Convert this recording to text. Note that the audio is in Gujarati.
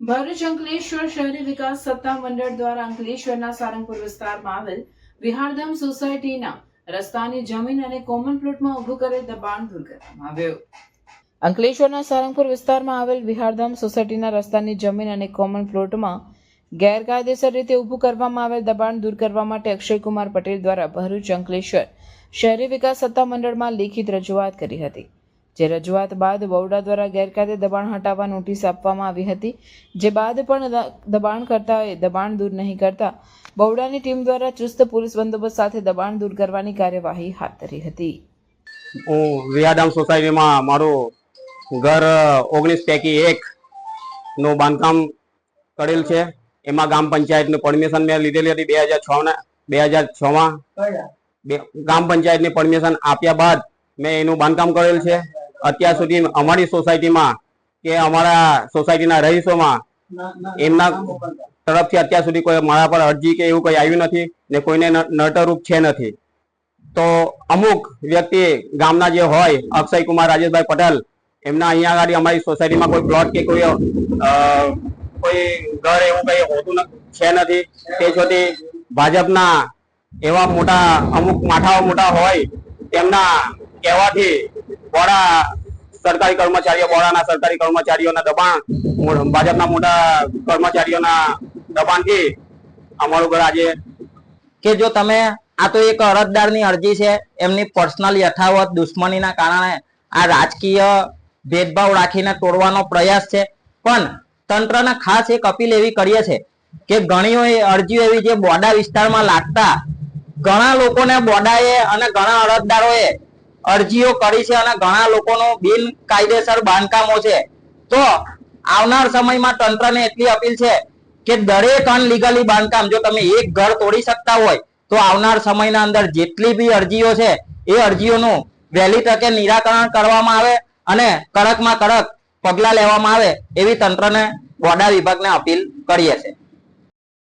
ભરૂચ અંકલેશ્વર શહેરી વિકાસ સત્તા મંડળ દ્વારા અંકલેશ્વરના સારંગપુર વિસ્તારમાં આવેલ વિહારધામ સોસાયટીના રસ્તાની જમીન અને કોમન પ્લોટમાં ઊભું કરેલ દબાણ દૂર કરવામાં આવ્યું. અંકલેશ્વરના સારંગપુર વિસ્તારમાં આવેલ વિહારધામ સોસાયટીના રસ્તાની જમીન અને કોમન પ્લોટમાં ગેરકાયદેસર રીતે ઊભું કરવામાં આવેલ દબાણ દૂર કરવા માટે અક્ષયકુમાર પટેલ દ્વારા ભરૂચ અંકલેશ્વર શહેરી વિકાસ સત્તા મંડળમાં લેખિત રજૂઆત કરી હતી. જે રજૂઆત બાદ બરોડા દ્વારા ગેરકાયદે દબાણ હટાવવા નોટિસ આપવામાં આવી હતી. જે બાદ પણ દ- દબાણકર્તાઓએ દબાણ દૂર નહીં કરતા બરોડાની ટીમ દ્વારા ચુસ્ત પોલીસ બંદોબસ્ત સાથે દબાણ દૂર કરવાની કાર્યવાહી હાથ ધરી હતી. હું વિયાધામ સોસાયટીમાં મારું ઘર ઓગણીસ પૈકી એક નું બાંધકામ કરેલ છે. એમાં ગામ પંચાયતનું પરમિશન મેં લીધેલી હતી બે હજાર છ બે હજાર છ માં. બે- ગામ પંચાયતની પરમિશન આપ્યા બાદ મેં એનું બાંધકામ કરેલ છે. અત્યાર સુધી અમારી સોસાયટીમાં કે અમારા સોસાયટીના રહીશોમાં એમના તરફથી અત્યાર સુધી કોઈ મારા પર અરજી કે એવું કંઈ આવ્યું નથી ને કોઈને નટરૂપ છે નથી. તો અમુક વ્યક્તિ ગામના જે હોય અક્ષય કુમાર રાજેશભાઈ પટેલ એમના અહીંયા આગળ અમારી સોસાયટીમાં કોઈ પ્લોટ કે કોઈ કોઈ ઘર એવું કંઈ હોતું છે નથી. તે છોટી ભાજપના એવા મોટા અમુક માથાઓ મોટા હોય તેમના કહેવાથી બોડા સરકારી કર્મચારીઓ, બોડાના સરકારી કર્મચારીઓના દબાણ ભાજપના મોટા કર્મચારીઓના દબાણથી અમારું ઘર આજે કે જો તમે, આ તો એક અરજદારની અરજી છે, એમની પર્સનલ યથાવત દુશ્મનીના કારણે આ રાજકીય ભેદભાવ રાખીને તોડવાનો પ્રયાસ છે. પણ તંત્રને ખાસ એક અપીલ એવી કરીએ છે કે ઘણીઓ અરજીઓ એવી જે બોડા વિસ્તારમાં લાગતા, ઘણા લોકોને બોડાએ અને ઘણા અરજદારોએ અરજીઓ કરી છે અને ઘણા લોકોનું બિનકાયદેસર બાંધકામો છે. તો આવનાર સમયમાં તંત્રને એટલી અપીલ છે કે દરેક અનલીગલી બાંધકામ, જો તમે એક ઘર તોડી શકતા હોય, તો આવનાર સમયના અંદર જેટલી બી અરજીઓ છે, એ અરજીઓનું વહેલી તકે નિરાકરણ કરવામાં આવે અને કડકમાં કડક પગલાં લેવામાં આવે એવી તંત્રને બોર્ડા વિભાગને અપીલ કરીએ છે